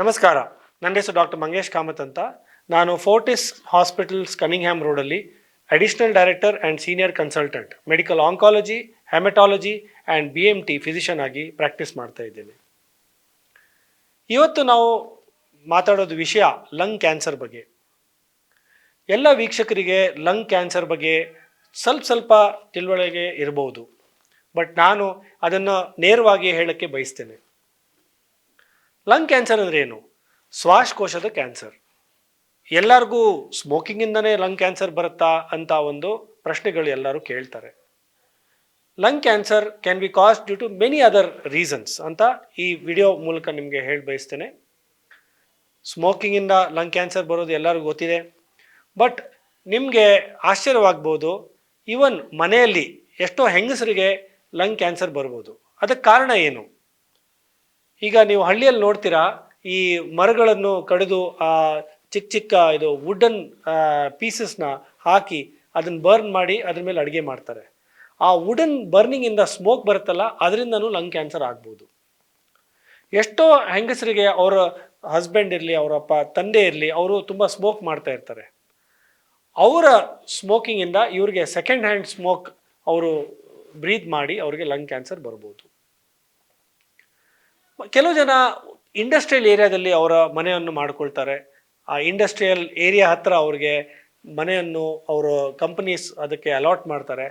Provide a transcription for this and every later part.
ನಮಸ್ಕಾರ. ನನ್ನ ಹೆಸರು ಡಾಕ್ಟರ್ ಮಂಗೇಶ್ ಕಾಮತ್ ಅಂತ. ನಾನು ಫೋರ್ಟಿಸ್ ಹಾಸ್ಪಿಟಲ್ಸ್ ಕನಿಂಗ್ಹ್ಯಾಮ್ ರೋಡಲ್ಲಿ additional director and senior consultant, medical oncology haematology and B M T physician ಆಗಿ ಪ್ರಾಕ್ಟೀಸ್ ಮಾಡ್ತಾ ಇದ್ದೇನೆ. ಇವತ್ತು ನಾವು ಮಾತಾಡೋದು ವಿಷಯ ಲಂಗ್ ಕ್ಯಾನ್ಸರ್ ಬಗ್ಗೆ. ಎಲ್ಲ ವೀಕ್ಷಕರಿಗೆ ಲಂಗ್ ಕ್ಯಾನ್ಸರ್ ಬಗ್ಗೆ ಸ್ವಲ್ಪ ಸ್ವಲ್ಪ ತಿಳುವಳಿಕೆ ಇರಬಹುದು ಬಟ್ ನಾನು ಅದನ್ನು ನೇರವಾಗಿ ಹೇಳೋಕ್ಕೆ ಬಯಸ್ತೇನೆ. ಲಂಗ್ ಕ್ಯಾನ್ಸರ್ ಅಂದ್ರೆ ಏನು? ಶ್ವಾಸಕೋಶದ ಕ್ಯಾನ್ಸರ್ ಎಲ್ಲರಿಗೂ ಸ್ಮೋಕಿಂಗಿಂದನೇ ಲಂಗ್ ಕ್ಯಾನ್ಸರ್ ಬರುತ್ತಾ ಅಂತ ಒಂದು ಪ್ರಶ್ನೆಗಳು ಎಲ್ಲರೂ ಕೇಳ್ತಾರೆ. Lung cancer can be cause due to many other reasons ಅಂತ ಈ ವಿಡಿಯೋ ಮೂಲಕ ನಿಮಗೆ ಹೇಳಿ ಬಯಸ್ತೇನೆ. ಸ್ಮೋಕಿಂಗಿಂದ ಲಂಗ್ ಕ್ಯಾನ್ಸರ್ ಬರೋದು ಎಲ್ಲರಿಗೂ ಗೊತ್ತಿದೆ. ಬಟ್ ನಿಮಗೆ ಆಶ್ಚರ್ಯವಾಗ್ಬೋದು ಈವನ್ ಮನೆಯಲ್ಲಿ ಎಷ್ಟೋ ಹೆಂಗಸರಿಗೆ ಲಂಗ್ ಕ್ಯಾನ್ಸರ್ ಬರ್ಬೋದು. ಅದಕ್ಕೆ ಕಾರಣ ಏನು? ಈಗ ನೀವು ಹಳ್ಳಿಯಲ್ಲಿ ನೋಡ್ತೀರಾ, ಈ ಮರಗಳನ್ನು ಕಡಿದು ಆ ಚಿಕ್ಕ ಚಿಕ್ಕ ಇದು ವುಡನ್ ಪೀಸಸ್ನ ಹಾಕಿ ಅದನ್ನ ಬರ್ನ್ ಮಾಡಿ ಅದ್ರ ಮೇಲೆ ಅಡುಗೆ ಮಾಡ್ತಾರೆ. ಆ ವುಡನ್ ಬರ್ನಿಂಗಿಂದ ಸ್ಮೋಕ್ ಬರುತ್ತಲ್ಲ, ಅದರಿಂದನೂ ಲಂಗ್ ಕ್ಯಾನ್ಸರ್ ಆಗ್ಬೋದು. ಎಷ್ಟೋ ಹೆಂಗಸರಿಗೆ ಅವರ ಹಸ್ಬೆಂಡ್ ಇರಲಿ ಅವರಪ್ಪ ತಂದೆ ಇರಲಿ, ಅವರು ತುಂಬ ಸ್ಮೋಕ್ ಮಾಡ್ತಾ ಇರ್ತಾರೆ. ಅವರ ಸ್ಮೋಕಿಂಗಿಂದ ಇವರಿಗೆ ಸೆಕೆಂಡ್ ಹ್ಯಾಂಡ್ ಸ್ಮೋಕ್ ಅವರು ಬ್ರೀತ್ ಮಾಡಿ ಅವರಿಗೆ ಲಂಗ್ ಕ್ಯಾನ್ಸರ್ ಬರ್ಬೋದು. ಕೆಲವು ಜನ ಇಂಡಸ್ಟ್ರಿಯಲ್ ಏರಿಯಾದಲ್ಲಿ ಅವರ ಮನೆಯನ್ನು ಮಾಡಿಕೊಳ್ತಾರೆ. ಆ ಇಂಡಸ್ಟ್ರಿಯಲ್ ಏರಿಯಾ ಹತ್ರ ಅವ್ರಿಗೆ ಮನೆಯನ್ನು ಅವರು ಕಂಪನೀಸ್ ಅದಕ್ಕೆ ಅಲಾಟ್ ಮಾಡ್ತಾರೆ.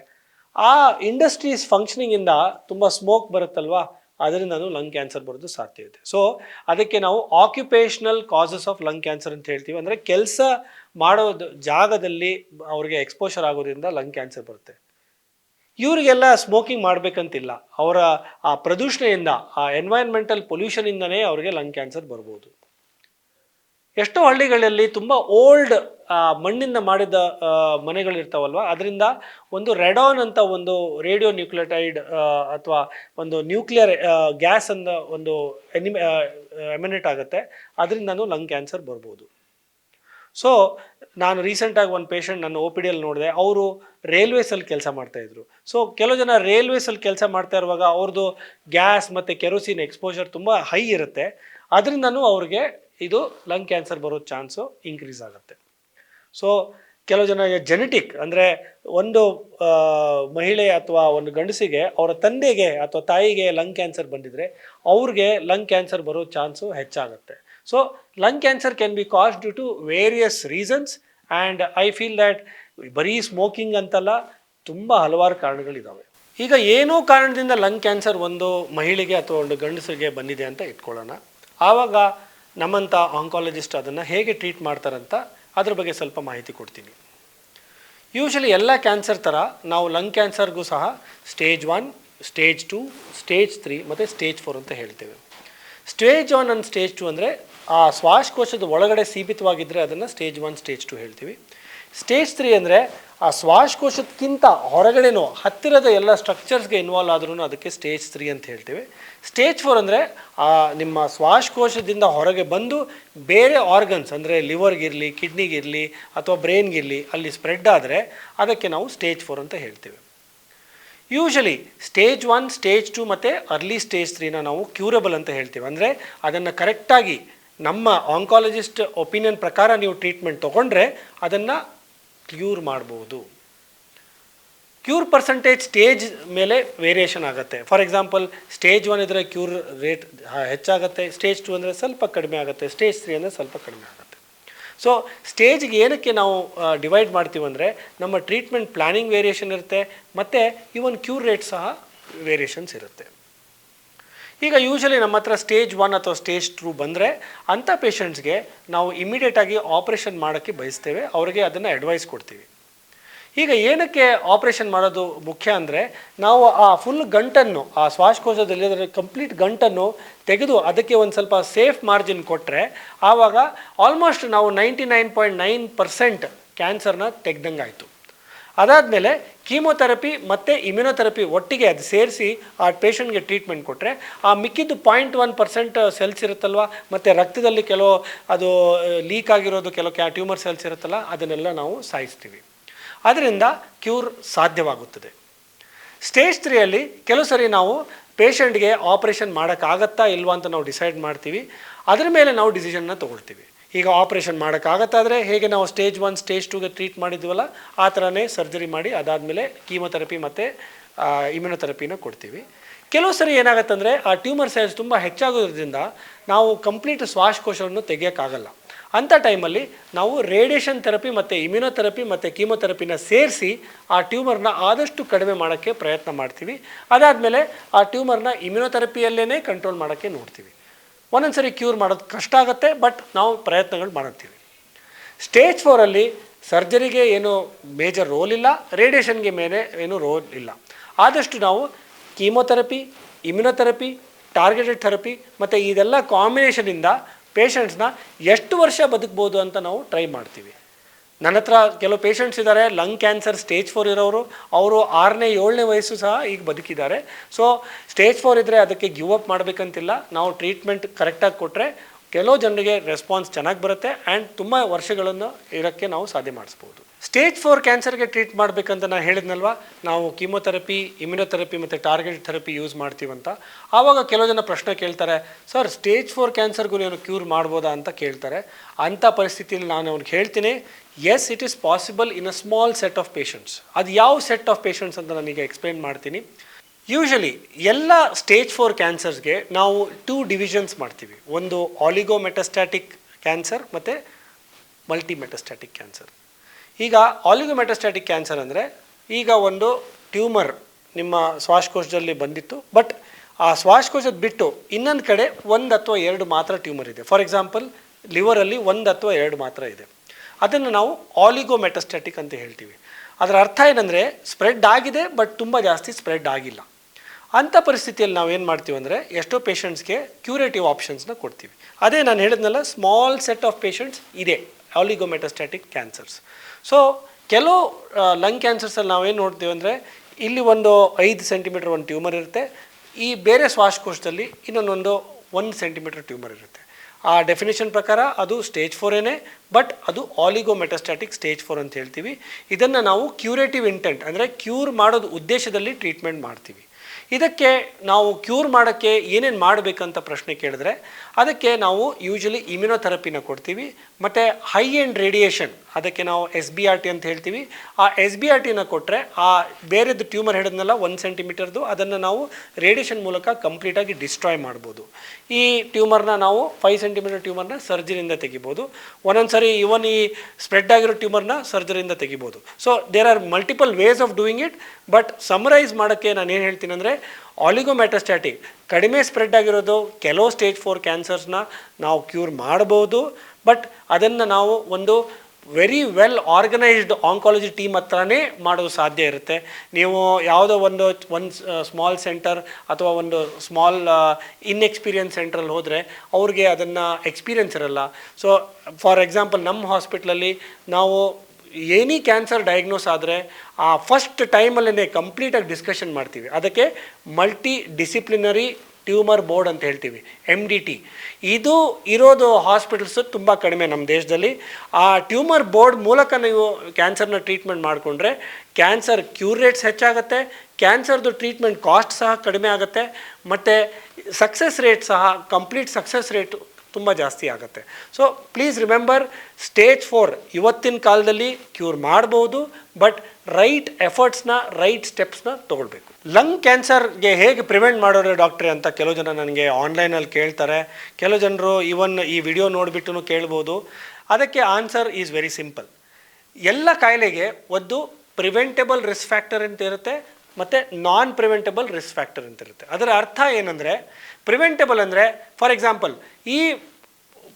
ಆ ಇಂಡಸ್ಟ್ರೀಸ್ ಫಂಕ್ಷನಿಂಗಿಂದ ತುಂಬ ಸ್ಮೋಕ್ ಬರುತ್ತಲ್ವಾ? ಅದರಿಂದನೂ ಲಂಗ್ ಕ್ಯಾನ್ಸರ್ ಬರೋದು ಸಾಧ್ಯ ಇದೆ. ಸೊ ಅದಕ್ಕೆ ನಾವು occupational causes of lung cancer ಅಂತ ಹೇಳ್ತೀವಿ. ಅಂದರೆ ಕೆಲಸ ಮಾಡೋದು ಜಾಗದಲ್ಲಿ ಅವ್ರಿಗೆ ಎಕ್ಸ್ಪೋಷರ್ ಆಗೋದ್ರಿಂದ ಲಂಗ್ ಕ್ಯಾನ್ಸರ್ ಬರುತ್ತೆ. ಇವರಿಗೆಲ್ಲ ಸ್ಮೋಕಿಂಗ್ ಮಾಡಬೇಕಂತಿಲ್ಲ. ಅವರ ಆ ಪ್ರದೂಷಣೆಯಿಂದ, ಆ ಎನ್ವೈರ್ಮೆಂಟಲ್ ಪೊಲ್ಯೂಷನಿಂದನೇ ಅವರಿಗೆ ಲಂಗ್ ಕ್ಯಾನ್ಸರ್ ಬರ್ಬೋದು. ಎಷ್ಟೋ ಹಳ್ಳಿಗಳಲ್ಲಿ ತುಂಬ ಓಲ್ಡ್ ಮಣ್ಣಿಂದ ಮಾಡಿದ ಮನೆಗಳಿರ್ತಾವಲ್ವ? ಅದರಿಂದ ಒಂದು ರೆಡಾನ್ ಅಂತ ಒಂದು ರೇಡಿಯೋ ನ್ಯೂಕ್ಲಿಯೋಟೈಡ್ ಅಥವಾ ಒಂದು ನ್ಯೂಕ್ಲಿಯರ್ ಗ್ಯಾಸ್ ಅಂತ ಒಂದು ಎನಿಮೆ ಎಮಿನೇಟ್ ಆಗುತ್ತೆ. ಅದರಿಂದನೂ ಲಂಗ್ ಕ್ಯಾನ್ಸರ್ ಬರ್ಬೋದು. ಸೊ ನಾನು ರೀಸೆಂಟಾಗಿ ಒಂದು ಪೇಷಂಟ್ ನನ್ನ ಒ ಪಿ ಡಿಯಲ್ಲಿ ನೋಡಿದೆ, ಅವರು ರೈಲ್ವೇಸಲ್ಲಿ ಕೆಲಸ ಮಾಡ್ತಾಯಿದ್ರು ಸೊ ಕೆಲವು ಜನ ರೈಲ್ವೇಸಲ್ಲಿ ಕೆಲಸ ಮಾಡ್ತಾ ಇರುವಾಗ ಅವ್ರದ್ದು ಗ್ಯಾಸ್ ಮತ್ತು ಕೆರೋಸಿನ್ ಎಕ್ಸ್ಪೋಜರ್ ತುಂಬ ಹೈ ಇರುತ್ತೆ. ಅದರಿಂದನೂ ಅವ್ರಿಗೆ ಇದು ಲಂಗ್ ಕ್ಯಾನ್ಸರ್ ಬರೋ ಚಾನ್ಸು ಇನ್ಕ್ರೀಸ್ ಆಗುತ್ತೆ. ಸೊ ಕೆಲವು ಜನ ಜೆನೆಟಿಕ್ ಅಂದರೆ ಒಂದು ಮಹಿಳೆ ಅಥವಾ ಒಂದು ಗಂಡಸಿಗೆ ಅವರ ತಂದೆಗೆ ಅಥವಾ ತಾಯಿಗೆ ಲಂಗ್ ಕ್ಯಾನ್ಸರ್ ಬಂದಿದ್ರೆ ಅವ್ರಿಗೆ ಲಂಗ್ ಕ್ಯಾನ್ಸರ್ ಬರೋ ಚಾನ್ಸು ಹೆಚ್ಚಾಗುತ್ತೆ. So lung cancer can be caused due to various reasons and I feel that ಬರೀ ಸ್ಮೋಕಿಂಗ್ ಅಂತಲ್ಲ, ತುಂಬ ಹಲವಾರು ಕಾರಣಗಳಿದ್ದಾವೆ ಈಗ ಏನೋ ಕಾರಣದಿಂದ ಲಂಗ್ ಕ್ಯಾನ್ಸರ್ ಒಂದು ಮಹಿಳೆಗೆ ಅಥವಾ ಒಂದು ಗಂಡಸಿಗೆ ಬಂದಿದೆ ಅಂತ ಇಟ್ಕೊಳ್ಳೋಣ. ಆವಾಗ ನಮ್ಮಂಥ ಆಂಕಾಲಜಿಸ್ಟ್ ಅದನ್ನು ಹೇಗೆ ಟ್ರೀಟ್ ಮಾಡ್ತಾರಂತ ಅದ್ರ ಬಗ್ಗೆ ಸ್ವಲ್ಪ ಮಾಹಿತಿ ಕೊಡ್ತೀನಿ. ಯೂಶಲಿ ಎಲ್ಲ ಕ್ಯಾನ್ಸರ್ ಥರ ನಾವು ಲಂಗ್ ಕ್ಯಾನ್ಸರ್ಗೂ ಸಹ stage one stage two stage three ಮತ್ತು ಸ್ಟೇಜ್ ಫೋರ್ ಅಂತ ಹೇಳ್ತೇವೆ. Stage one and stage two ಅಂದರೆ ಆ ಶ್ವಾಸಕೋಶದ ಒಳಗಡೆ ಸೀಮಿತವಾಗಿದ್ದರೆ ಅದನ್ನು ಸ್ಟೇಜ್ ಒನ್ ಸ್ಟೇಜ್ ಟು ಹೇಳ್ತೀವಿ. ಸ್ಟೇಜ್ ತ್ರೀ ಅಂದರೆ ಆ ಶ್ವಾಸಕೋಶಕ್ಕಿಂತ ಹೊರಗಡೆನೋ ಹತ್ತಿರದ ಎಲ್ಲ ಸ್ಟ್ರಕ್ಚರ್ಸ್ಗೆ ಇನ್ವಾಲ್ವ್ ಆದ್ರೂ ಅದಕ್ಕೆ ಸ್ಟೇಜ್ ತ್ರೀ ಅಂತ ಹೇಳ್ತೀವಿ. ಸ್ಟೇಜ್ ಫೋರ್ ಅಂದರೆ ಆ ನಿಮ್ಮ ಶ್ವಾಸಕೋಶದಿಂದ ಹೊರಗೆ ಬಂದು ಬೇರೆ ಆರ್ಗನ್ಸ್ ಅಂದರೆ ಲಿವರ್ಗಿರಲಿ ಕಿಡ್ನಿಗಿರಲಿ ಅಥವಾ ಬ್ರೈನ್ಗಿರಲಿ ಅಲ್ಲಿ ಸ್ಪ್ರೆಡ್ ಆದರೆ ಅದಕ್ಕೆ ನಾವು ಸ್ಟೇಜ್ ಫೋರ್ ಅಂತ ಹೇಳ್ತೀವಿ. Usually stage one stage two ಮತ್ತು ಅರ್ಲಿ ಸ್ಟೇಜ್ ತ್ರೀನ ನಾವು ಕ್ಯೂರಬಲ್ ಅಂತ ಹೇಳ್ತೀವಿ. ಅಂದರೆ ಅದನ್ನು ಕರೆಕ್ಟಾಗಿ ನಮ್ಮ ಆಂಕಾಲಜಿಸ್ಟ್ ಒಪಿನಿಯನ್ ಪ್ರಕಾರ ನೀವು ಟ್ರೀಟ್ಮೆಂಟ್ ತೊಗೊಂಡ್ರೆ ಅದನ್ನು ಕ್ಯೂರ್ ಮಾಡ್ಬೋದು. ಕ್ಯೂರ್ ಪರ್ಸೆಂಟೇಜ್ ಸ್ಟೇಜ್ ಮೇಲೆ ವೇರಿಯೇಷನ್ ಆಗುತ್ತೆ. ಫಾರ್ ಎಕ್ಸಾಂಪಲ್ ಸ್ಟೇಜ್ ಒನ್ ಇದ್ದರೆ ಕ್ಯೂರ್ ರೇಟ್ ಹೆಚ್ಚಾಗುತ್ತೆ ಸ್ಟೇಜ್ ಟು ಅಂದರೆ ಸ್ವಲ್ಪ ಕಡಿಮೆ ಆಗುತ್ತೆ ಸ್ಟೇಜ್ ತ್ರೀ ಅಂದರೆ ಸ್ವಲ್ಪ ಕಡಿಮೆ ಆಗುತ್ತೆ. ಸೊ ಸ್ಟೇಜ್ಗೆ ಏನಕ್ಕೆ ನಾವು ಡಿವೈಡ್ ಮಾಡ್ತೀವಿ ಅಂದರೆ ನಮ್ಮ ಟ್ರೀಟ್ಮೆಂಟ್ ಪ್ಲಾನಿಂಗ್ ವೇರಿಯೇಷನ್ ಇರುತ್ತೆ, ಮತ್ತು ಇವನ್ ಕ್ಯೂರ್ ರೇಟ್ ಸಹ ವೇರಿಯೇಷನ್ಸ್ ಇರುತ್ತೆ. ಈಗ ಯೂಶಲಿ ನಮ್ಮ ಹತ್ರ ಸ್ಟೇಜ್ ಒನ್ ಅಥವಾ ಸ್ಟೇಜ್ ಟೂ ಬಂದರೆ ಅಂಥ ಪೇಷಂಟ್ಸ್ಗೆ ನಾವು ಇಮಿಡಿಯೇಟಾಗಿ ಆಪ್ರೇಷನ್ ಮಾಡೋಕ್ಕೆ ಬಯಸ್ತೇವೆ. ಅವರಿಗೆ ಅದನ್ನು ಅಡ್ವೈಸ್ ಕೊಡ್ತೀವಿ. ಈಗ ಏನಕ್ಕೆ ಆಪ್ರೇಷನ್ ಮಾಡೋದು ಮುಖ್ಯ ಅಂದರೆ ನಾವು ಆ ಫುಲ್ ಗಂಟನ್ನು, ಆ ಶ್ವಾಸಕೋಶದಲ್ಲಿ ಅದರ ಕಂಪ್ಲೀಟ್ ಗಂಟನ್ನು ತೆಗೆದು ಅದಕ್ಕೆ ಒಂದು ಸ್ವಲ್ಪ ಸೇಫ್ ಮಾರ್ಜಿನ್ ಕೊಟ್ಟರೆ ಆವಾಗ ಆಲ್ಮೋಸ್ಟ್ ನಾವು ninety nine point nine percent ಕ್ಯಾನ್ಸರ್ನ ತೆಗ್ದಂಗಾಯಿತು. ಅದಾದಮೇಲೆ ಕೀಮೋಥೆರಪಿ ಮತ್ತು ಇಮ್ಯುನೊಥೆರಪಿ ಒಟ್ಟಿಗೆ ಅದು ಸೇರಿಸಿ ಆ ಪೇಷಂಟ್ಗೆ ಟ್ರೀಟ್ಮೆಂಟ್ ಕೊಟ್ಟರೆ ಆ ಮಿಕ್ಕಿದ್ದು ಪಾಯಿಂಟ್ ಒನ್ ಪರ್ಸೆಂಟ್ ಸೆಲ್ಸ್ ಇರುತ್ತಲ್ವ? ಮತ್ತು ರಕ್ತದಲ್ಲಿ ಕೆಲವು ಅದು ಲೀಕ್ ಆಗಿರೋದು ಕೆಲವು ಕ್ಯಾ ಟ್ಯೂಮರ್ ಸೆಲ್ಸ್ ಇರುತ್ತಲ್ಲ, ಅದನ್ನೆಲ್ಲ ನಾವು ಸಾಯಿಸ್ತೀವಿ. ಅದರಿಂದ ಕ್ಯೂರ್ ಸಾಧ್ಯವಾಗುತ್ತದೆ. ಸ್ಟೇಜ್ ತ್ರೀಯಲ್ಲಿ ಕೆಲವು ಸರಿ ನಾವು ಪೇಷಂಟ್ಗೆ ಆಪರೇಷನ್ ಮಾಡೋಕ್ಕಾಗತ್ತಾ ಇಲ್ವಾ ಅಂತ ನಾವು ಡಿಸೈಡ್ ಮಾಡ್ತೀವಿ. ಅದರ ಮೇಲೆ ನಾವು ಡಿಸಿಷನ್ನ ತೊಗೊಳ್ತೀವಿ. ಈಗ ಆಪರೇಷನ್ ಮಾಡೋಕ್ಕಾಗತ್ತಾದರೆ ಹೇಗೆ ನಾವು ಸ್ಟೇಜ್ ಒನ್ ಸ್ಟೇಜ್ ಟೂಗೆ ಟ್ರೀಟ್ ಮಾಡಿದ್ವಲ್ಲ, ಆ ಥರನೇ ಸರ್ಜರಿ ಮಾಡಿ, ಅದಾದಮೇಲೆ ಕೀಮೊಥೆರಪಿ ಮತ್ತು ಇಮ್ಯುನೊಥೆರಪಿನ ಕೊಡ್ತೀವಿ. ಕೆಲವು ಸರಿ ಏನಾಗುತ್ತಂದರೆ, ಆ ಟ್ಯೂಮರ್ ಸೈಜ್ ತುಂಬ ಹೆಚ್ಚಾಗೋದ್ರಿಂದ ನಾವು ಕಂಪ್ಲೀಟ್ ಶ್ವಾಸಕೋಶವನ್ನು ತೆಗೆಯೋಕ್ಕಾಗಲ್ಲ. ಅಂಥ ಟೈಮಲ್ಲಿ ನಾವು ರೇಡಿಯೇಷನ್ ಥೆರಪಿ ಮತ್ತು ಇಮ್ಯುನೊಥೆರಪಿ ಮತ್ತು ಕೀಮೊಥೆರಪಿನ ಸೇರಿಸಿ ಆ ಟ್ಯೂಮರ್ನ ಆದಷ್ಟು ಕಡಿಮೆ ಮಾಡೋಕ್ಕೆ ಪ್ರಯತ್ನ ಮಾಡ್ತೀವಿ. ಅದಾದಮೇಲೆ ಆ ಟ್ಯೂಮರ್ನ ಇಮ್ಯುನೊಥೆರಪಿಯಲ್ಲೇ ಕಂಟ್ರೋಲ್ ಮಾಡೋಕ್ಕೆ ನೋಡ್ತೀವಿ. ಒಂದೊಂದು ಸರಿ ಕ್ಯೂರ್ ಮಾಡೋದು ಕಷ್ಟ ಆಗುತ್ತೆ, ಬಟ್ ನಾವು ಪ್ರಯತ್ನಗಳು ಮಾಡುತ್ತೀವಿ. ಸ್ಟೇಜ್ ಫೋರಲ್ಲಿ ಸರ್ಜರಿಗೆ ಏನು ಮೇಜರ್ ರೋಲ್ ಇಲ್ಲ, ರೇಡಿಯೇಷನ್ಗೆ ಮೇಲೆ ಏನು ರೋಲ್ ಇಲ್ಲ. ಆದಷ್ಟು ನಾವು ಕೀಮೊಥೆರಪಿ, ಇಮ್ಯುನೊಥೆರಪಿ, ಟಾರ್ಗೆಟೆಡ್ ಥೆರಪಿ ಮತ್ತು ಇದೆಲ್ಲ ಕಾಂಬಿನೇಷನಿಂದ ಪೇಷಂಟ್ಸ್ನ ಎಷ್ಟು ವರ್ಷ ಬದುಕ್ಬೋದು ಅಂತ ನಾವು ಟ್ರೈ ಮಾಡ್ತೀವಿ. ನನ್ನ ಹತ್ರ ಕೆಲವು ಪೇಷಂಟ್ಸ್ ಇದ್ದಾರೆ ಲಂಗ್ ಕ್ಯಾನ್ಸರ್ ಸ್ಟೇಜ್ ಫೋರ್ ಇರೋರು ಅವರು ಆರನೇ, ಏಳನೇ ವಯಸ್ಸು ಸಹ ಈಗ ಬದುಕಿದ್ದಾರೆ. ಸೊ ಸ್ಟೇಜ್ ಫೋರ್ ಇದ್ದರೆ ಅದಕ್ಕೆ ಗಿವ್ ಅಪ್ ಮಾಡಬೇಕಂತಿಲ್ಲ. ನಾವು ಟ್ರೀಟ್ಮೆಂಟ್ ಕರೆಕ್ಟಾಗಿ ಕೊಟ್ಟರೆ ಕೆಲವು ಜನರಿಗೆ ರೆಸ್ಪಾನ್ಸ್ ಚೆನ್ನಾಗಿ ಬರುತ್ತೆ. ಆ್ಯಂಡ್ ತುಂಬ ವರ್ಷಗಳನ್ನು ಇರೋಕ್ಕೆ ನಾವು ಸಾಧ್ಯ ಮಾಡಿಸ್ಬೋದು. ಸ್ಟೇಜ್ ಫೋರ್ ಕ್ಯಾನ್ಸರ್ಗೆ ಟ್ರೀಟ್ ಮಾಡಬೇಕಂತ ನಾನು ಹೇಳಿದ್ನಲ್ವ? ನಾವು ಕೀಮೊಥೆರಪಿ, ಇಮ್ಯುನೊಥೆರಪಿ ಮತ್ತು ಟಾರ್ಗೆಟ್ ಥೆರಪಿ ಯೂಸ್ ಮಾಡ್ತೀವಂತ. ಆವಾಗ ಕೆಲವು ಜನ ಪ್ರಶ್ನೆ ಕೇಳ್ತಾರೆ, ಸರ್, ಸ್ಟೇಜ್ ಫೋರ್ ಕ್ಯಾನ್ಸರ್ಗೂ ನೀವು ಕ್ಯೂರ್ ಮಾಡ್ಬೋದಾ? ಅಂತ ಕೇಳ್ತಾರೆ. ಅಂಥ ಪರಿಸ್ಥಿತಿಯಲ್ಲಿ ನಾನು ಅವ್ನಿಗೆ ಹೇಳ್ತೀನಿ yes it is possible in a small set of patients ಅದು ಯಾವ ಸೆಟ್ ಆಫ್ ಪೇಷಂಟ್ಸ್ ಅಂತ ನಾನೀಗ ಎಕ್ಸ್ಪ್ಲೈನ್ ಮಾಡ್ತೀನಿ. ಯೂಶಲಿ ಎಲ್ಲ ಸ್ಟೇಜ್ ಫೋರ್ ಕ್ಯಾನ್ಸರ್ಸ್ಗೆ ನಾವು ಟೂ ಡಿವಿಷನ್ಸ್ ಮಾಡ್ತೀವಿ. ಒಂದು ಆಲಿಗೋಮೆಟಸ್ಟ್ಯಾಟಿಕ್ ಕ್ಯಾನ್ಸರ್ ಮತ್ತು ಮಲ್ಟಿಮೆಟಸ್ಟ್ಯಾಟಿಕ್ ಕ್ಯಾನ್ಸರ್. ಈಗ ಆಲಿಗೋಮೆಟಸ್ಟ್ಯಾಟಿಕ್ ಕ್ಯಾನ್ಸರ್ ಅಂದರೆ ಈಗ ಒಂದು ಟ್ಯೂಮರ್ ನಿಮ್ಮ ಶ್ವಾಸಕೋಶದಲ್ಲಿ ಬಂದಿತ್ತು ಬಟ್ ಆ ಶ್ವಾಸಕೋಶದ ಬಿಟ್ಟು ಇನ್ನೊಂದು ಕಡೆ ಒಂದು ಅಥವಾ ಎರಡು ಮಾತ್ರ ಟ್ಯೂಮರ್ ಇದೆ. ಫಾರ್ ಎಕ್ಸಾಂಪಲ್ ಲಿವರಲ್ಲಿ ಒಂದು ಅಥವಾ ಎರಡು ಮಾತ್ರ ಇದೆ. ಅದನ್ನು ನಾವು ಆಲಿಗೋಮೆಟಸ್ಟ್ಯಾಟಿಕ್ ಅಂತ ಹೇಳ್ತೀವಿ. ಅದರ ಅರ್ಥ ಏನಂದರೆ ಸ್ಪ್ರೆಡ್ ಆಗಿದೆ ಬಟ್ ತುಂಬ ಜಾಸ್ತಿ ಸ್ಪ್ರೆಡ್ ಆಗಿಲ್ಲ. ಅಂಥ ಪರಿಸ್ಥಿತಿಯಲ್ಲಿ ನಾವು ಏನು ಮಾಡ್ತೀವಿ ಅಂದರೆ ಎಷ್ಟೋ ಪೇಷಂಟ್ಸ್ಗೆ ಕ್ಯೂರೇಟಿವ್ ಆಪ್ಷನ್ಸ್ನ ಕೊಡ್ತೀವಿ. ಅದೇ ನಾನು ಹೇಳಿದ್ನಲ್ಲ ಸ್ಮಾಲ್ ಸೆಟ್ ಆಫ್ ಪೇಷಂಟ್ಸ್ ಇದೆ ಆಲಿಗೋಮೆಟಸ್ಟ್ಯಾಟಿಕ್ ಕ್ಯಾನ್ಸರ್ಸ್ ಸೊ ಕೆಲವು ಲಂಗ್ ಕ್ಯಾನ್ಸರ್ಸಲ್ಲಿ ನಾವೇನು ನೋಡ್ತೀವಿ ಅಂದರೆ, ಇಲ್ಲಿ ಒಂದು ಐದು ಸೆಂಟಿಮೀಟರ್ ಒಂದು ಟ್ಯೂಮರ್ ಇರುತ್ತೆ. ಈ ಬೇರೆ ಶ್ವಾಸಕೋಶದಲ್ಲಿ ಇನ್ನೊಂದೊಂದು ಒಂದು ಸೆಂಟಿಮೀಟರ್ ಟ್ಯೂಮರ್ ಇರುತ್ತೆ. ಆ ಡೆಫಿನೇಷನ್ ಪ್ರಕಾರ ಅದು ಸ್ಟೇಜ್ ಫೋರೇನೇ ಬಟ್ ಅದು ಆಲಿಗೋಮೆಟಾಸ್ಟಾಟಿಕ್ ಸ್ಟೇಜ್ ಫೋರ್ ಅಂತ ಹೇಳ್ತೀವಿ. ಇದನ್ನು ನಾವು ಕ್ಯೂರೇಟಿವ್ ಇಂಟೆಂಟ್ ಅಂದರೆ ಕ್ಯೂರ್ ಮಾಡೋದು ಉದ್ದೇಶದಲ್ಲಿ ಟ್ರೀಟ್ಮೆಂಟ್ ಮಾಡ್ತೀವಿ. ಇದಕ್ಕೆ ನಾವು ಕ್ಯೂರ್ ಮಾಡೋಕ್ಕೆ ಏನೇನು ಮಾಡಬೇಕಂತ ಪ್ರಶ್ನೆ ಕೇಳಿದ್ರೆ, ಅದಕ್ಕೆ ನಾವು ಯೂಶಲಿ ಇಮ್ಯುನೋಥೆರಪಿನ ಕೊಡ್ತೀವಿ, ಮತ್ತು ಹೈ ಎಂಡ್ ರೇಡಿಯೇಷನ್ ಅದಕ್ಕೆ ನಾವು ಎಸ್ ಬಿ ಆರ್ ಟಿ ಅಂತ ಹೇಳ್ತೀವಿ. ಆ ಎಸ್ ಬಿ ಆರ್ ಟಿನ ಕೊಟ್ಟರೆ ಆ ಬೇರೆದು ಟ್ಯೂಮರ್ ಹೇಳಿದ್ನಲ್ಲ ಒಂದು ಸೆಂಟಿಮೀಟರ್ದು, ಅದನ್ನು ನಾವು ರೇಡಿಯೇಷನ್ ಮೂಲಕ ಕಂಪ್ಲೀಟಾಗಿ ಡಿಸ್ಟ್ರಾಯ್ ಮಾಡ್ಬೋದು. ಈ ಟ್ಯೂಮರ್ನ ನಾವು ಫೈವ್ ಸೆಂಟಿಮೀಟರ್ ಟ್ಯೂಮರ್ನ ಸರ್ಜರಿಯಿಂದ ತೆಗಿಬೋದು. ಒಂದೊಂದು ಸರಿ ಇವನ್ ಈ ಸ್ಪ್ರೆಡ್ ಆಗಿರೋ ಟ್ಯೂಮರ್ನ ಸರ್ಜರಿಯಿಂದ ತೆಗಿಬೋದು. So there are multiple ways of doing it but summarise ಮಾಡೋಕ್ಕೆ ನಾನು ಏನು ಹೇಳ್ತೀನಿ ಅಂದರೆ ಕಡಿಮೆ ಸ್ಪ್ರೆಡ್ ಆಗಿರೋದು ಕೆಲವು ಸ್ಟೇಜ್ ಫೋರ್ ಕ್ಯಾನ್ಸರ್ಸ್ನ ನಾವು ಕ್ಯೂರ್ ಮಾಡ್ಬೋದು ಬಟ್ ಅದನ್ನು ನಾವು ಒಂದು very well organised oncology team ಹತ್ರನೇ ಮಾಡೋದು ಸಾಧ್ಯ ಇರುತ್ತೆ. ನೀವು ಯಾವುದೋ ಒಂದು ಒಂದು ಸ್ಮಾಲ್ ಸೆಂಟರ್ ಅಥವಾ ಒಂದು ಸ್ಮಾಲ್ ಇನ್ಎಕ್ಸ್ಪೀರಿಯನ್ಸ್ ಸೆಂಟ್ರಲ್ಲಿ ಹೋದರೆ ಅವ್ರಿಗೆ ಅದನ್ನು ಎಕ್ಸ್ಪೀರಿಯನ್ಸ್ ಇರಲ್ಲ. ಸೊ ಫಾರ್ ಎಕ್ಸಾಂಪಲ್ ನಮ್ಮ ಹಾಸ್ಪಿಟ್ಲಲ್ಲಿ ನಾವು ಏನಿ ಕ್ಯಾನ್ಸರ್ ಡಯಾಗ್ನೋಸ್ ಆದರೆ ಆ ಫಸ್ಟ್ ಟೈಮಲ್ಲೇ ಕಂಪ್ಲೀಟಾಗಿ ಡಿಸ್ಕಷನ್ ಮಾಡ್ತೀವಿ. ಅದಕ್ಕೆ ಮಲ್ಟಿ ಡಿಸಿಪ್ಲಿನರಿ ಟ್ಯೂಮರ್ ಬೋರ್ಡ್ ಅಂತ ಹೇಳ್ತೀವಿ ಎಂ ಡಿ ಟಿ ಇದು ಇರೋದು ಹಾಸ್ಪಿಟಲ್ಸು ತುಂಬ ಕಡಿಮೆ ನಮ್ಮ ದೇಶದಲ್ಲಿ. ಆ ಟ್ಯೂಮರ್ ಬೋರ್ಡ್ ಮೂಲಕ ನೀವು ಕ್ಯಾನ್ಸರ್ನ ಟ್ರೀಟ್ಮೆಂಟ್ ಮಾಡಿಕೊಂಡ್ರೆ ಕ್ಯಾನ್ಸರ್ ಕ್ಯೂರ್ ರೇಟ್ಸ್ ಹೆಚ್ಚಾಗುತ್ತೆ, ಕ್ಯಾನ್ಸರ್ದು ಟ್ರೀಟ್ಮೆಂಟ್ ಕಾಸ್ಟ್ ಸಹ ಕಡಿಮೆ ಆಗುತ್ತೆ, ಮತ್ತು ಸಕ್ಸಸ್ ರೇಟ್ ಸಹ, ಕಂಪ್ಲೀಟ್ ಸಕ್ಸಸ್ ರೇಟ್ ತುಂಬ ಜಾಸ್ತಿ ಆಗುತ್ತೆ. So please remember stage four ಇವತ್ತಿನ ಕಾಲದಲ್ಲಿ ಕ್ಯೂರ್ ಮಾಡ್ಬೋದು ಬಟ್ ರೈಟ್ ಎಫರ್ಟ್ಸ್ನ ರೈಟ್ ಸ್ಟೆಪ್ಸ್ನ ತೊಗೊಳ್ಬೇಕು. ಲಂಗ್ ಕ್ಯಾನ್ಸರ್ಗೆ ಹೇಗೆ ಪ್ರಿವೆಂಟ್ ಮಾಡೋರು ಡಾಕ್ಟ್ರೆ ಅಂತ ಕೆಲವು ಜನ ನನಗೆ ಆನ್ಲೈನಲ್ಲಿ ಕೇಳ್ತಾರೆ. ಕೆಲವು ಜನರು ಈವನ್ ಈ ವಿಡಿಯೋ ನೋಡಿಬಿಟ್ಟು ಕೇಳ್ಬೋದು. ಅದಕ್ಕೆ ಆನ್ಸರ್ ಈಸ್ ವೆರಿ ಸಿಂಪಲ್ ಎಲ್ಲ ಕಾಯಿಲೆಗೆ ಒಂದು ಪ್ರಿವೆಂಟೆಬಲ್ ರಿಸ್ಕ್ ಫ್ಯಾಕ್ಟರ್ ಅಂತ ಇರುತ್ತೆ. ಮತ್ತು ನಾನ್ ಪ್ರಿವೆಂಟಬಲ್ ರಿಸ್ಕ್ ಫ್ಯಾಕ್ಟರ್ ಅಂತ ಇರುತ್ತೆ ಅದರ ಅರ್ಥ ಏನಂದರೆ ಪ್ರಿವೆಂಟಬಲ್ ಅಂದರೆ ಫಾರ್ ಎಕ್ಸಾಂಪಲ್ ಈ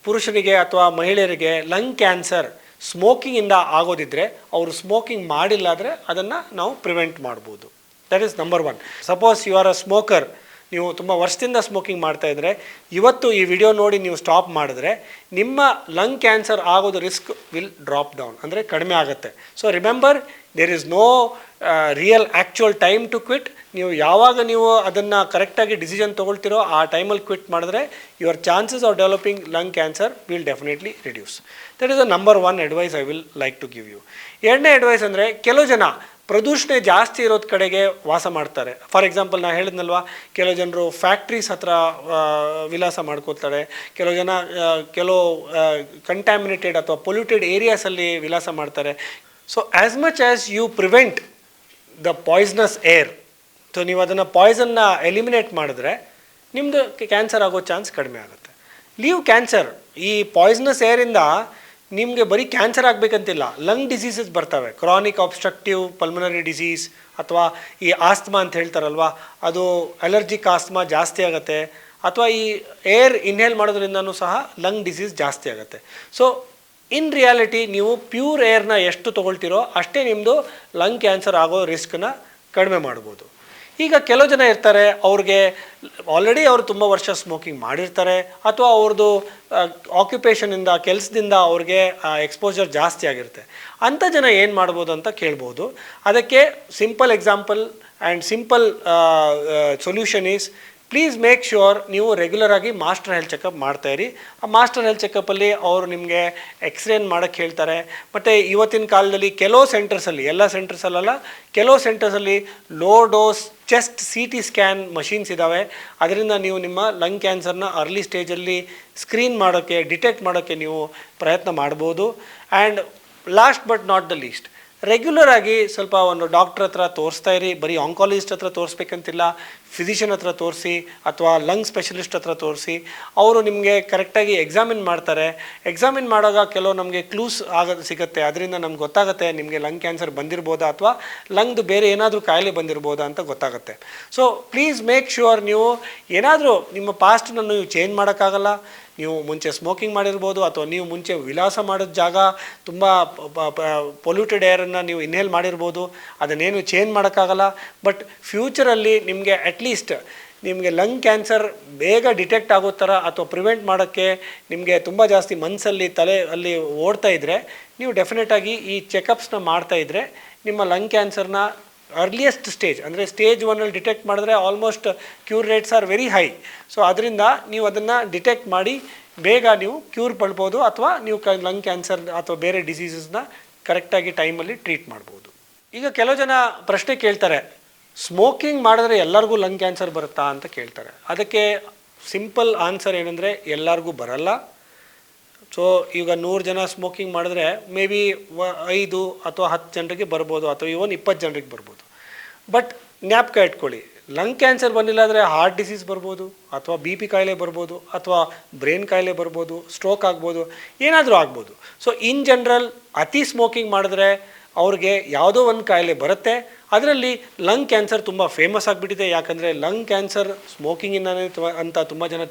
ಪುರುಷನಿಗೆ ಅಥವಾ ಮಹಿಳೆಯರಿಗೆ ಲಂಗ್ ಕ್ಯಾನ್ಸರ್ ಸ್ಮೋಕಿಂಗಿಂದ ಆಗೋದಿದ್ರೆ, ಅವರು ಸ್ಮೋಕಿಂಗ್ ಮಾಡಿಲ್ಲ ಆದರೆ ಅದನ್ನು ನಾವು ಪ್ರಿವೆಂಟ್ ಮಾಡ್ಬೋದು. That is number one suppose you are a smoker ನೀವು ತುಂಬ ವರ್ಷದಿಂದ ಸ್ಮೋಕಿಂಗ್ ಮಾಡ್ತಾ ಇದ್ದರೆ ಇವತ್ತು ಈ ವಿಡಿಯೋ ನೋಡಿ ನೀವು ಸ್ಟಾಪ್ ಮಾಡಿದ್ರೆ, ನಿಮ್ಮ ಲಂಗ್ ಕ್ಯಾನ್ಸರ್ ಆಗೋದು ರಿಸ್ಕ್ ವಿಲ್ ಡ್ರಾಪ್ ಡೌನ್ ಅಂದರೆ ಕಡಿಮೆ ಆಗುತ್ತೆ. So remember there is no real actual time to quit ನೀವು ಯಾವಾಗ ನೀವು ಅದನ್ನು ಕರೆಕ್ಟಾಗಿ ಡಿಸಿಷನ್ ತೊಗೊಳ್ತಿರೋ ಆ ಟೈಮಲ್ಲಿ ಕ್ವಿಟ್ ಮಾಡಿದ್ರೆ your chances of developing lung cancer will definitely reduce that is a number one advice I will like to give you ಎರಡನೇ advice ಅಂದರೆ, ಕೆಲವು ಜನ ಪ್ರದೂಷಣೆ ಜಾಸ್ತಿ ಇರೋದು ಕಡೆಗೆ ವಾಸ ಮಾಡ್ತಾರೆ. ಫಾರ್ ಎಕ್ಸಾಂಪಲ್ ನಾ ಹೇಳಿದ್ನಲ್ವ, ಕೆಲವು ಜನರು ಫ್ಯಾಕ್ಟ್ರೀಸ್ ಹತ್ರ ವಿಲಾಸ ಮಾಡ್ಕೋತಾರೆ. ಕೆಲವು ಜನ ಕೆಲವು ಕಂಟ್ಯಾಮಿನೇಟೆಡ್ ಅಥವಾ ಪೊಲ್ಯೂಟೆಡ್ ಏರಿಯಾಸಲ್ಲಿ ವಿಲಾಸ ಮಾಡ್ತಾರೆ. So as much as you prevent the poisonous air so ನೀವು ಅದನ್ನು ಪಾಯ್ಸನ್ನ ಎಲಿಮಿನೇಟ್ ಮಾಡಿದ್ರೆ ನಿಮ್ಮದು ಕ್ಯಾನ್ಸರ್ ಆಗೋ ಚಾನ್ಸ್ ಕಡಿಮೆ ಆಗುತ್ತೆ. ಲೀವ್ ಕ್ಯಾನ್ಸರ್ ಈ ಪಾಯ್ಸನಸ್ ಏರಿಂದ ನಿಮಗೆ ಬರೀ ಕ್ಯಾನ್ಸರ್ ಆಗಬೇಕಂತಿಲ್ಲ ಲಂಗ್ ಡಿಸೀಸಸ್ ಬರ್ತವೆ. ಕ್ರಾನಿಕ್ ಆಬ್ಸ್ಟ್ರಕ್ಟಿವ್ ಪಲ್ಮನರಿ ಡಿಸೀಸ್ ಅಥವಾ ಈ ಆಸ್ತಮಾ ಅಂತ ಹೇಳ್ತಾರಲ್ವಾ, ಅದು ಅಲರ್ಜಿಕ್ ಆಸ್ತಮಾ ಜಾಸ್ತಿ ಆಗುತ್ತೆ. ಅಥವಾ ಈ ಏರ್ ಇನ್ಹೇಲ್ ಮಾಡೋದ್ರಿಂದನೂ ಸಹ ಲಂಗ್ ಡಿಸೀಸ್ ಜಾಸ್ತಿ ಆಗುತ್ತೆ. ಸೊ ಇನ್ ರಿಯಾಲಿಟಿ ನೀವು ಪ್ಯೂರ್ ಏರ್ನ ಎಷ್ಟು ತೊಗೊಳ್ತೀರೋ ಅಷ್ಟೇ ನಿಮ್ಮದು ಲಂಗ್ ಕ್ಯಾನ್ಸರ್ ಆಗೋ ರಿಸ್ಕನ್ನ ಕಡಿಮೆ ಮಾಡ್ಬೋದು. ಈಗ ಕೆಲವು ಜನ ಇರ್ತಾರೆ, ಅವ್ರಿಗೆ ಆಲ್ರೆಡಿ ಅವರು ತುಂಬ ವರ್ಷ ಸ್ಮೋಕಿಂಗ್ ಮಾಡಿರ್ತಾರೆ, ಅಥವಾ ಅವ್ರದ್ದು ಆಕ್ಯುಪೇಷನಿಂದ ಕೆಲಸದಿಂದ ಅವ್ರಿಗೆ ಎಕ್ಸ್ಪೋಜರ್ ಜಾಸ್ತಿ ಆಗಿರುತ್ತೆ. ಅಂಥ ಜನ ಏನು ಮಾಡ್ಬೋದು ಅಂತ ಕೇಳ್ಬೋದು. ಅದಕ್ಕೆ simple example and simple solution is please make sure ನೀವು ರೆಗ್ಯುಲರ್ ಆಗಿ ಮಾಸ್ಟರ್ ಹೆಲ್ತ್ ಚೆಕಪ್ ಇರಿ. ಆ ಮಾಸ್ಟರ್ ಹೆಲ್ತ್ ಚೆಕಪ್ಪಲ್ಲಿ ಅವರು ನಿಮಗೆ ಎಕ್ಸ್ರೇನ್ ಮಾಡೋಕ್ಕೆ ಹೇಳ್ತಾರೆ. ಮತ್ತು ಇವತ್ತಿನ ಕಾಲದಲ್ಲಿ ಕೆಲವು ಸೆಂಟರ್ಸಲ್ಲಿ ಎಲ್ಲ ಸೆಂಟರ್ಸಲ್ಲ ಕೆಲವು ಸೆಂಟರ್ಸಲ್ಲಿ low dose chest C T scan machines ಇದ್ದಾವೆ ಅದರಿಂದ ನೀವು ನಿಮ್ಮ ಲಂಗ್ ಕ್ಯಾನ್ಸರ್ನ ಅರ್ಲಿ ಸ್ಟೇಜಲ್ಲಿ ಸ್ಕ್ರೀನ್ ಮಾಡೋಕ್ಕೆ ಡಿಟೆಕ್ಟ್ ಮಾಡೋಕ್ಕೆ ನೀವು ಪ್ರಯತ್ನ ಮಾಡ್ಬೋದು. And last but not the least regular ಆಗಿ ಸ್ವಲ್ಪ ಒಂದು ಡಾಕ್ಟ್ರ್ ಹತ್ರ ತೋರಿಸ್ತಾ ಇರಿ. ಬರೀ ಆಂಕಾಲಜಿಸ್ಟ್ ಹತ್ರ ತೋರಿಸ್ಬೇಕಂತಿಲ್ಲ. ಫಿಸಿಷಿಯನ್ ಹತ್ರ ತೋರಿಸಿ ಅಥವಾ ಲಂಗ್ ಸ್ಪೆಷಲಿಸ್ಟ್ ಹತ್ರ ತೋರಿಸಿ, ಅವರು ನಿಮಗೆ ಕರೆಕ್ಟಾಗಿ ಎಕ್ಸಾಮಿನ್ ಮಾಡ್ತಾರೆ. ಎಕ್ಸಾಮಿನ್ ಮಾಡೋವಾಗ ಕೆಲವು ನಮಗೆ ಕ್ಲೂಸ್ ಆಗ ಸಿಗುತ್ತೆ. ಅದರಿಂದ ನಮ್ಗೆ ಗೊತ್ತಾಗುತ್ತೆ ನಿಮಗೆ ಲಂಗ್ ಕ್ಯಾನ್ಸರ್ ಬಂದಿರ್ಬೋದಾ ಅಥವಾ ಲಂಗ್ದು ಬೇರೆ ಏನಾದರೂ ಕಾಯಿಲೆ ಬಂದಿರ್ಬೋದಾ ಅಂತ ಗೊತ್ತಾಗುತ್ತೆ. ಸೊ ಪ್ಲೀಸ್ ಮೇಕ್ ಶ್ಯೂರ್ ನೀವು ಏನಾದರೂ ನಿಮ್ಮ ಪಾಸ್ಟನ್ನು ನೀವು ಚೇಂಜ್ ಮಾಡೋಕ್ಕಾಗಲ್ಲ. ನೀವು ಮುಂಚೆ ಸ್ಮೋಕಿಂಗ್ ಮಾಡಿರ್ಬೋದು ಅಥವಾ ನೀವು ಮುಂಚೆ ವಿಲಾಸ ಮಾಡೋ ಜಾಗ ತುಂಬ ಪೊಲ್ಯೂಟೆಡ್ ಏರನ್ನು ನೀವು ಇನ್ಹೇಲ್ ಮಾಡಿರ್ಬೋದು. ಅದನ್ನೇನು ಚೇಂಜ್ ಮಾಡೋಕ್ಕಾಗಲ್ಲ. ಬಟ್ ಫ್ಯೂಚರಲ್ಲಿ ನಿಮಗೆ ಅಟ್ಲೀಸ್ಟ್ ನಿಮಗೆ ಲಂಗ್ ಕ್ಯಾನ್ಸರ್ ಬೇಗ ಡಿಟೆಕ್ಟ್ ಆಗೋ ಥರ ಅಥವಾ ಪ್ರಿವೆಂಟ್ ಮಾಡೋಕ್ಕೆ ನಿಮಗೆ ತುಂಬ ಜಾಸ್ತಿ ಮನಸ್ಸಲ್ಲಿ ತಲೆ ಅಲ್ಲಿ ಓಡ್ತಾ ಇದ್ದರೆ ನೀವು ಡೆಫಿನೆಟಾಗಿ ಈ ಚೆಕಪ್ಸ್ನ ಮಾಡ್ತಾ ಇದ್ದರೆ ನಿಮ್ಮ ಲಂಗ್ ಕ್ಯಾನ್ಸರ್ನ ಅರ್ಲಿಯೆಸ್ಟ್ ಸ್ಟೇಜ್, ಅಂದರೆ ಸ್ಟೇಜ್ ಒನ್ನಲ್ಲಿ ಡಿಟೆಕ್ಟ್ ಮಾಡಿದ್ರೆ almost cure rates are very high. So ಅದರಿಂದ ನೀವು ಅದನ್ನು ಡಿಟೆಕ್ಟ್ ಮಾಡಿ ಬೇಗ ನೀವು ಕ್ಯೂರ್ ಪಡ್ಬೋದು ಅಥವಾ ನೀವು ಕ ಲಂಗ್ ಕ್ಯಾನ್ಸರ್ ಅಥವಾ ಬೇರೆ ಡಿಸೀಸಸ್ನ ಕರೆಕ್ಟಾಗಿ ಟೈಮಲ್ಲಿ ಟ್ರೀಟ್ ಮಾಡ್ಬೋದು. ಈಗ ಕೆಲವು ಜನ ಪ್ರಶ್ನೆ ಕೇಳ್ತಾರೆ ಸ್ಮೋಕಿಂಗ್ ಮಾಡಿದ್ರೆ ಎಲ್ಲರಿಗೂ ಲಂಗ್ ಕ್ಯಾನ್ಸರ್ ಬರುತ್ತಾ ಅಂತ ಕೇಳ್ತಾರೆ. ಅದಕ್ಕೆ ಸಿಂಪಲ್ ಆನ್ಸರ್ ಏನಂದರೆ ಎಲ್ಲರಿಗೂ ಬರಲ್ಲ. ಸೊ ಈಗ ನೂರು ಜನ ಸ್ಮೋಕಿಂಗ್ ಮಾಡಿದ್ರೆ ಮೇ ಬಿ ಐದು ಅಥವಾ ಹತ್ತು ಜನರಿಗೆ ಬರ್ಬೋದು ಅಥವಾ ಇವನ್ ಇಪ್ಪತ್ತು ಜನರಿಗೆ ಬರ್ಬೋದು. ಬಟ್ ಜ್ಞಾಪಕ ಇಟ್ಕೊಳ್ಳಿ ಲಂಗ್ ಕ್ಯಾನ್ಸರ್ ಬಂದಿಲ್ಲ ಅಂದರೆ ಹಾರ್ಟ್ ಡಿಸೀಸ್ ಬರ್ಬೋದು ಅಥವಾ ಬಿ ಪಿ ಕಾಯಿಲೆ ಬರ್ಬೋದು ಅಥವಾ ಬ್ರೈನ್ ಕಾಯಿಲೆ ಬರ್ಬೋದು ಸ್ಟ್ರೋಕ್ ಆಗ್ಬೋದು, ಏನಾದರೂ ಆಗ್ಬೋದು. ಸೊ ಇನ್ ಜನರಲ್ ಅತಿ ಸ್ಮೋಕಿಂಗ್ ಮಾಡಿದ್ರೆ ಅವ್ರಿಗೆ ಯಾವುದೋ ಒಂದು ಕಾಯಿಲೆ ಬರುತ್ತೆ. ಅದರಲ್ಲಿ ಲಂಗ್ ಕ್ಯಾನ್ಸರ್ ತುಂಬ ಫೇಮಸ್ ಆಗಿಬಿಟ್ಟಿದೆ. ಯಾಕಂದರೆ ಲಂಗ್ ಕ್ಯಾನ್ಸರ್ ಸ್ಮೋಕಿಂಗಿಂದನೇ ತು- ಅಂತ ತುಂಬ ಜನ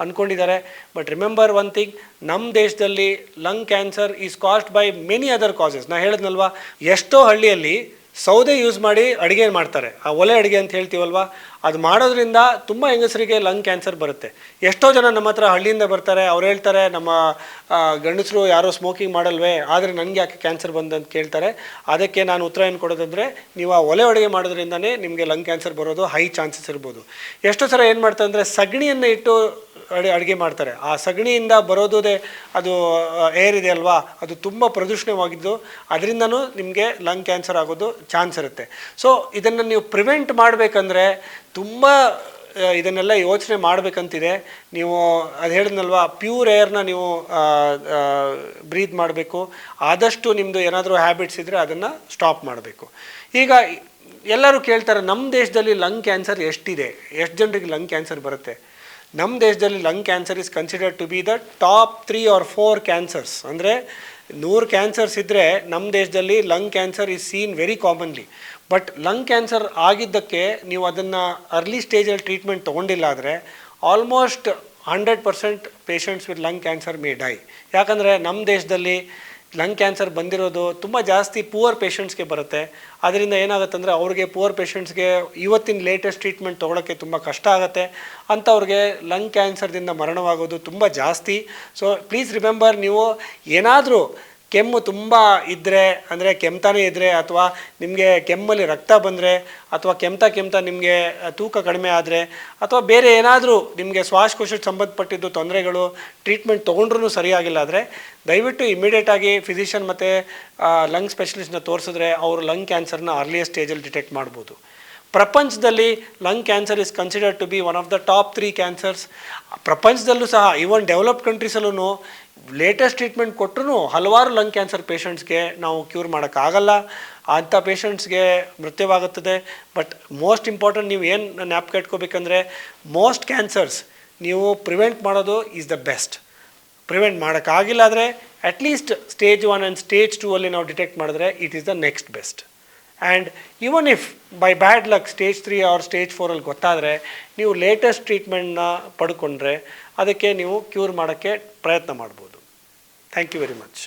ಅಂದ್ಕೊಂಡಿದ್ದಾರೆ ಬಟ್ ರಿಮೆಂಬರ್ ಒನ್ ಥಿಂಗ್ ನಮ್ಮ ದೇಶದಲ್ಲಿ lung cancer is caused by many other causes ನಾ ಹೇಳಿದ್ನಲ್ವಾ? ಎಷ್ಟೋ ಹಳ್ಳಿಯಲ್ಲಿ ಸೌದೆ ಯೂಸ್ ಮಾಡಿ ಅಡುಗೆ ಮಾಡ್ತಾರೆ. ಆ ಒಲೆ ಅಡುಗೆ ಅಂತ ಹೇಳ್ತೀವಲ್ವ? ಅದು ಮಾಡೋದ್ರಿಂದ ತುಂಬ ಹೆಂಗಸರಿಗೆ ಲಂಗ್ ಕ್ಯಾನ್ಸರ್ ಬರುತ್ತೆ. ಎಷ್ಟೋ ಜನ ನಮ್ಮ ಹತ್ರ ಹಳ್ಳಿಯಿಂದ ಬರ್ತಾರೆ, ಅವ್ರು ಹೇಳ್ತಾರೆ, ನಮ್ಮ ಗಂಡಸರು ಯಾರೋ ಸ್ಮೋಕಿಂಗ್ ಮಾಡಲ್ವೇ, ಆದರೆ ನನಗೆ ಯಾಕೆ ಕ್ಯಾನ್ಸರ್ ಬಂದಂತ ಕೇಳ್ತಾರೆ. ಅದಕ್ಕೆ ನಾನು ಉತ್ತರ ಏನು ಕೊಡೋದಂದರೆ, ನೀವು ಆ ಒಲೆ ಅಡುಗೆ ಮಾಡೋದ್ರಿಂದನೇ ನಿಮಗೆ ಲಂಗ್ ಕ್ಯಾನ್ಸರ್ ಬರೋದು ಹೈ ಚಾನ್ಸಸ್ ಇರ್ಬೋದು. ಎಷ್ಟೋ ಸಲ ಏನು ಮಾಡ್ತಾರೆ ಅಂದರೆ ಸಗಣಿಯನ್ನು ಇಟ್ಟು ಅಡಿ, ಅಡುಗೆ ಮಾಡ್ತಾರೆ. ಆ ಸಗಣಿಯಿಂದ ಬರೋದೇ ಅದು ಏರ್ ಇದೆ ಅಲ್ವಾ? ಅದು ತುಂಬ ಪ್ರದೂಷಣವಾಗಿದ್ದು, ಅದರಿಂದನೂ ನಿಮಗೆ ಲಂಗ್ ಕ್ಯಾನ್ಸರ್ ಆಗೋದು ಚಾನ್ಸ್ ಇರುತ್ತೆ. ಸೊ ಇದನ್ನು ನೀವು ಪ್ರಿವೆಂಟ್ ಮಾಡಬೇಕಂದ್ರೆ ತುಂಬ ಇದನ್ನೆಲ್ಲ ಯೋಚನೆ ಮಾಡಬೇಕಂತಿದೆ. ನೀವು ಅದು ಹೇಳಿದ್ನಲ್ವ ಪ್ಯೂರ್ ಏರ್ನ ನೀವು ಬ್ರೀತ್ ಮಾಡಬೇಕು. ಆದಷ್ಟು ನಿಮ್ಮದು ಏನಾದರೂ ಹ್ಯಾಬಿಟ್ಸ್ ಇದ್ದರೆ ಅದನ್ನು ಸ್ಟಾಪ್ ಮಾಡಬೇಕು. ಈಗ ಎಲ್ಲರೂ ಕೇಳ್ತಾರೆ ನಮ್ಮ ದೇಶದಲ್ಲಿ ಲಂಗ್ ಕ್ಯಾನ್ಸರ್ ಎಷ್ಟಿದೆ? ಎಷ್ಟು ಜನರಿಗೆ ಲಂಗ್ ಕ್ಯಾನ್ಸರ್ ಬರುತ್ತೆ? ನಮ್ಮ ದೇಶದಲ್ಲಿ lung cancer is considered to be the top three or four cancers ಅಂದರೆ ನೂರು ಕ್ಯಾನ್ಸರ್ಸ್ ಇದ್ದರೆ ನಮ್ಮ ದೇಶದಲ್ಲಿ lung cancer is seen very commonly but lung cancer ಆಗಿದ್ದಕ್ಕೆ ನೀವು ಅದನ್ನು ಅರ್ಲಿ ಸ್ಟೇಜಲ್ಲಿ ಟ್ರೀಟ್ಮೆಂಟ್ ತೊಗೊಂಡಿಲ್ಲ ಆದರೆ almost hundred percent patients with lung cancer may die ಯಾಕಂದರೆ ನಮ್ಮ ದೇಶದಲ್ಲಿ ಲಂಗ್ ಕ್ಯಾನ್ಸರ್ ಬಂದಿರೋದು ತುಂಬ ಜಾಸ್ತಿ ಪುವರ್ ಪೇಷಂಟ್ಸ್ಗೆ ಬರುತ್ತೆ. ಅದರಿಂದ ಏನಾಗುತ್ತೆ ಅಂದರೆ ಅವ್ರಿಗೆ ಪುವರ್ ಪೇಷಂಟ್ಸ್ಗೆ ಇವತ್ತಿನ ಲೇಟೆಸ್ಟ್ ಟ್ರೀಟ್ಮೆಂಟ್ ತೊಗೊಳಕ್ಕೆ ತುಂಬ ಕಷ್ಟ ಆಗುತ್ತೆ. ಅಂಥವ್ರಿಗೆ ಲಂಗ್ ಕ್ಯಾನ್ಸರ್ದಿಂದ ಮರಣವಾಗೋದು ತುಂಬ ಜಾಸ್ತಿ. ಸೊ ಪ್ಲೀಸ್ ರಿಮೆಂಬರ್ ನೀವು ಏನಾದರೂ ಕೆಮ್ಮು ತುಂಬ ಇದ್ದರೆ ಅಂದರೆ ಕೆಮ್ತಾನೆ ಇದ್ದರೆ ಅಥವಾ ನಿಮಗೆ ಕೆಮ್ಮಲ್ಲಿ ರಕ್ತ ಬಂದರೆ, ಅಥವಾ ಕೆಮ್ತಾ ಕೆಮ್ತಾ ನಿಮಗೆ ತೂಕ ಕಡಿಮೆ ಆದರೆ, ಅಥವಾ ಬೇರೆ ಏನಾದರೂ ನಿಮಗೆ ಶ್ವಾಸಕೋಶಕ್ಕೆ ಸಂಬಂಧಪಟ್ಟಿದ್ದು ತೊಂದರೆಗಳು ಟ್ರೀಟ್ಮೆಂಟ್ ತೊಗೊಂಡ್ರೂ ಸರಿಯಾಗಿಲ್ಲ ಆದರೆ, ದಯವಿಟ್ಟು ಇಮಿಡಿಯೇಟಾಗಿ ಫಿಸಿಷಿಯನ್ ಮತ್ತು ಲಂಗ್ ಸ್ಪೆಷಲಿಸ್ಟ್ನ ತೋರಿಸಿದ್ರೆ ಅವರು ಲಂಗ್ ಕ್ಯಾನ್ಸರ್ನ ಅರ್ಲಿಯಸ್ಟ್ ಸ್ಟೇಜಲ್ಲಿ ಡಿಟೆಕ್ಟ್ ಮಾಡ್ಬೋದು. ಪ್ರಪಂಚದಲ್ಲಿ lung cancer is considered to be one of the top three cancers ಪ್ರಪಂಚದಲ್ಲೂ ಸಹ ಈವನ್ ಡೆವಲಪ್ ಕಂಟ್ರೀಸಲ್ಲೂ ಲೇಟೆಸ್ಟ್ ಟ್ರೀಟ್ಮೆಂಟ್ ಕೊಟ್ಟರು ಹಲವಾರು ಲಂಗ್ ಕ್ಯಾನ್ಸರ್ ಪೇಷಂಟ್ಸ್ಗೆ ನಾವು ಕ್ಯೂರ್ ಮಾಡೋಕ್ಕಾಗಲ್ಲ. ಅಂಥ ಪೇಷಂಟ್ಸ್ಗೆ ಮೃತ್ಯವಾಗುತ್ತದೆ. ಬಟ್ ಮೋಸ್ಟ್ ಇಂಪಾರ್ಟೆಂಟ್ ನೀವು ಏನು ಜ್ಞಾಪಕ ಇಟ್ಕೋಬೇಕಂದ್ರೆ ಮೋಸ್ಟ್ ಕ್ಯಾನ್ಸರ್ಸ್ ನೀವು ಪ್ರಿವೆಂಟ್ ಮಾಡೋದು ಈಸ್ ದ ಬೆಸ್ಟ್ ಪ್ರಿವೆಂಟ್ ಮಾಡೋಕ್ಕಾಗಿಲ್ಲ ಆದರೆ at least stage one and stage two ಅಲ್ಲಿ ನಾವು ಡಿಟೆಕ್ಟ್ ಮಾಡಿದ್ರೆ it is the next best and even if by bad luck stage three or stage ಫೋರಲ್ಲಿ ಗೊತ್ತಾದರೆ, ನೀವು ಲೇಟೆಸ್ಟ್ ಟ್ರೀಟ್ಮೆಂಟ್ನ ಪಡ್ಕೊಂಡ್ರೆ, ಅದಕ್ಕೆ ನೀವು ಕ್ಯೂರ್ ಮಾಡೋಕ್ಕೆ ಪ್ರಯತ್ನ ಮಾಡ್ಬೋದು. Thank you very much